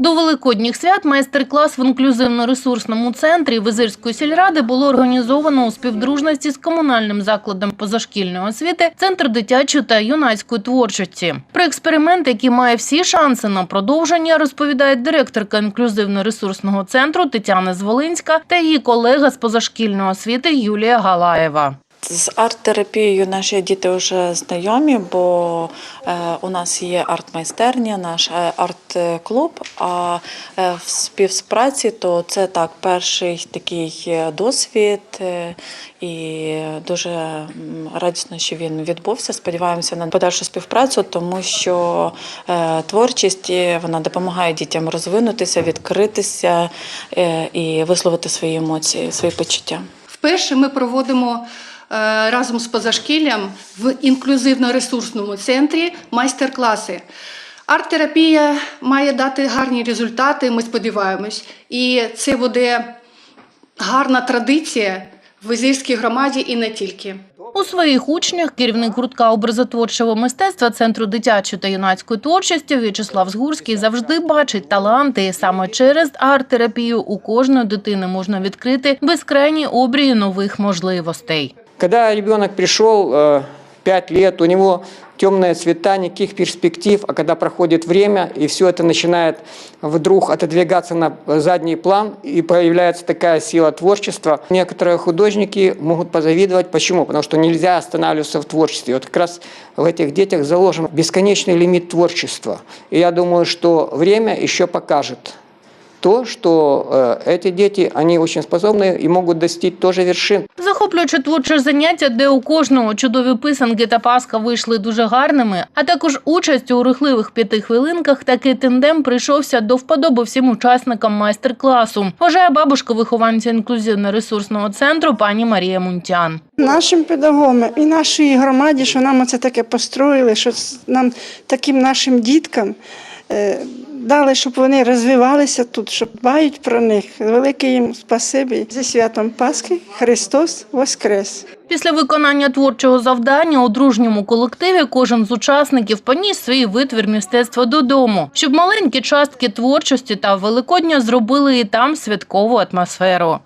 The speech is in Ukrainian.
До великодніх свят майстер-клас в інклюзивно-ресурсному центрі Визирської сільради було організовано у співдружності з комунальним закладом позашкільної освіти Центр дитячої та юнацької творчості. Про експеримент, який має всі шанси на продовження, розповідає директорка інклюзивно-ресурсного центру Тетяна Зволинська та її колега з позашкільної освіти Юлія Галаєва. З арт-терапією наші діти вже знайомі, бо е, у нас є арт-майстерня, наш е, арт-клуб. А е, в співпраці то це так перший такий досвід, і дуже радісно, що він відбувся. Сподіваємося на подальшу співпрацю, тому що творчість вона допомагає дітям розвинутися, відкритися і висловити свої емоції, свої почуття. Вперше ми проводимо разом з позашкіллям в інклюзивно-ресурсному центрі майстер-класи. Арт-терапія має дати гарні результати, ми сподіваємось. І це буде гарна традиція в Визирській громаді і не тільки. У своїх учнях керівник гуртка образотворчого мистецтва Центру дитячої та юнацької творчості В'ячеслав Згурський завжди бачить таланти. Саме через арт-терапію у кожної дитини можна відкрити безкрайні обрії нових можливостей. Когда ребенок пришел, э, 5 лет, у него темные цвета, никаких перспектив, а когда проходит время, и все это начинает вдруг отодвигаться на задний план, и появляется такая сила творчества, некоторые художники могут позавидовать. Почему? Потому что нельзя останавливаться в творчестве. Вот как раз в этих детях заложен бесконечный лимит творчества. И я думаю, что время еще покажет то, что э, эти дети, они очень способны и могут достичь тоже вершин. Захоплююче творче заняття, де у кожного чудові писанки та паска вийшли дуже гарними, а також участь у рухливих п'яти хвилинках, такий тендем прийшовся до вподоби всім учасникам майстер-класу. Вважає бабушка вихованця інклюзивно-ресурсного центру пані Марія Мунтян. Нашим педагогам і нашій громаді, що нам це таке построїли, що нам таким нашим діткам е, дали, щоб вони розвивалися тут, щоб дбають про них. Велике їм спасибі. Зі святом Пасхи Христос Воскрес! Після виконання творчого завдання у дружньому колективі кожен з учасників поніс свій витвір мистецтва додому, щоб маленькі частки творчості та Великодня зробили і там святкову атмосферу.